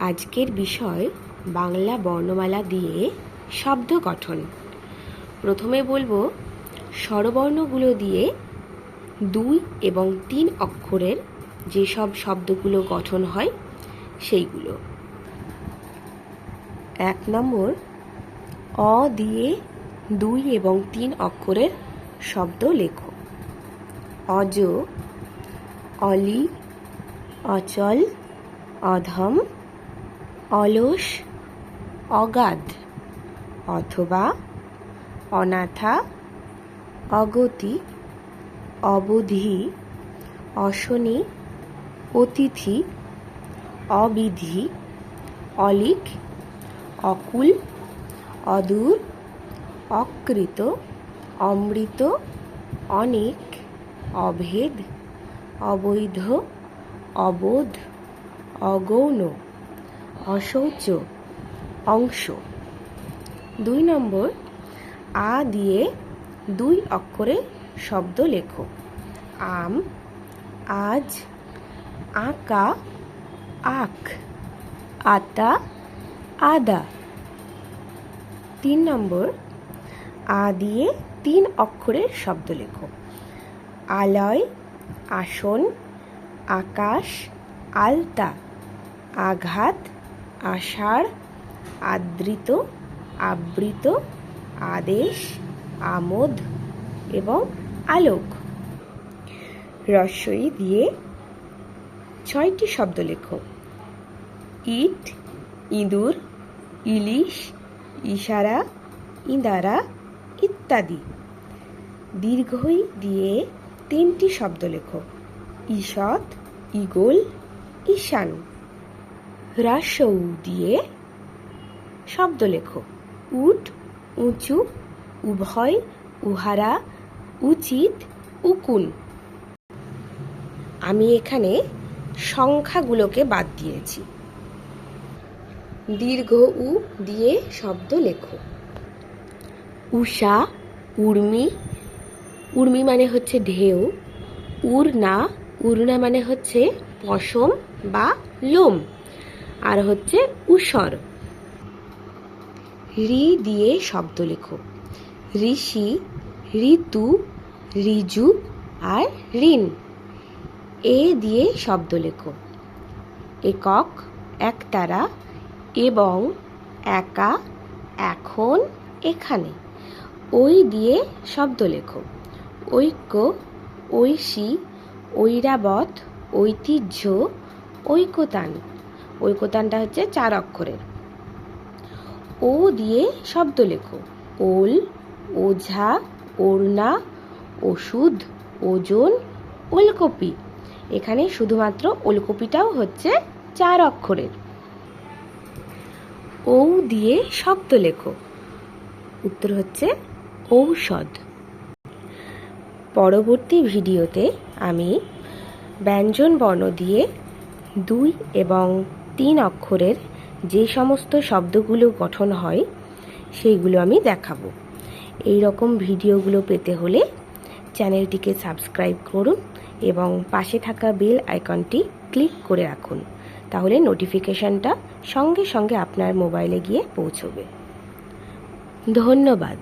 আজকের বিষয় বাংলা বর্ণমালা দিয়ে শব্দ গঠন। প্রথমে বলব, স্বরবর্ণগুলো দিয়ে দুই এবং তিন অক্ষরের যেসব শব্দগুলো গঠন হয়, সেইগুলো। এক নম্বর, অ দিয়ে দুই এবং তিন অক্ষরের শব্দ লেখো। অজ, অলি, অচল, অধম অলস, অগাধ অথবা অনাথা, অগতি, অবধি, অশনি, অতিথি, অবিধি, অলিক, অকুল, অদূর, অকৃত, অমৃত, অনেক, অভেদ, অবৈধ, অবোধ, অগৌণ। অশৌচ অংশ। দুই নম্বর, আ দিয়ে দুই অক্ষরে শব্দ লেখো। আম, আজ, আঁকা, আখ আতা আদা। তিন নম্বর, আ দিয়ে তিন অক্ষরের শব্দ লেখো। আলয়, আসন, আকাশ, আলতা, আঘাত আষাঢ় আদৃত, আবৃত, আদেশ, আমোদ এবং আলোক। রস্বই দিয়ে ছয়টি শব্দ লেখো। ইট, ইঁদুর, ইলিশ, ইশারা ইঁদারা ইত্যাদি। দীর্ঘই দিয়ে তিনটি শব্দ লেখো। ঈষৎ ইগল ঈশান। হ্রাসৌ দিয়ে শব্দ লেখো। উট, উঁচু, উভয়, উহারা, উচিত, উকুন। আমি এখানে সংখ্যাগুলোকে বাদ দিয়েছি। দীর্ঘ উ দিয়ে শব্দ লেখো। উষা, উর্মি উর্মি মানে হচ্ছে ঢেউ উড়না উড়না মানে হচ্ছে পশম বা লোম। আর হচ্ছে উসর রি দিয়ে শব্দ লেখো। ঋষি, ঋতু, ঋজু আর ঋণ। এ দিয়ে শব্দ লেখো। একক, একতারা এবং একা, এখন, এখানে। ওই দিয়ে শব্দ লেখো। ঐক্য, ঐশী, ঐরাবত, ঐতিহ্য ঐকতান ঐকতানটা হচ্ছে চার অক্ষরের। ও দিয়ে শব্দ লেখো। ওল, ওঝা, ওড়না, ওষুধ, ওজন, ওলকপি। এখানে শুধুমাত্র ওলকপিটাও হচ্ছে চার অক্ষরের। ঔ দিয়ে শব্দ লেখো। উত্তর হচ্ছে ঔষধ। পরবর্তী ভিডিওতে আমি ব্যঞ্জন বর্ণ দিয়ে দুই এবং তিন অক্ষরের যে সমস্ত শব্দগুলো গঠন হয়, সেইগুলো আমি দেখাবো। এই রকম ভিডিওগুলো পেতে হলে চ্যানেলটিকে সাবস্ক্রাইব করুন এবং পাশে থাকা বেল আইকনটি ক্লিক করে রাখুন, তাহলে নোটিফিকেশানটা সঙ্গে সঙ্গে আপনার মোবাইলে গিয়ে পৌঁছবে। ধন্যবাদ।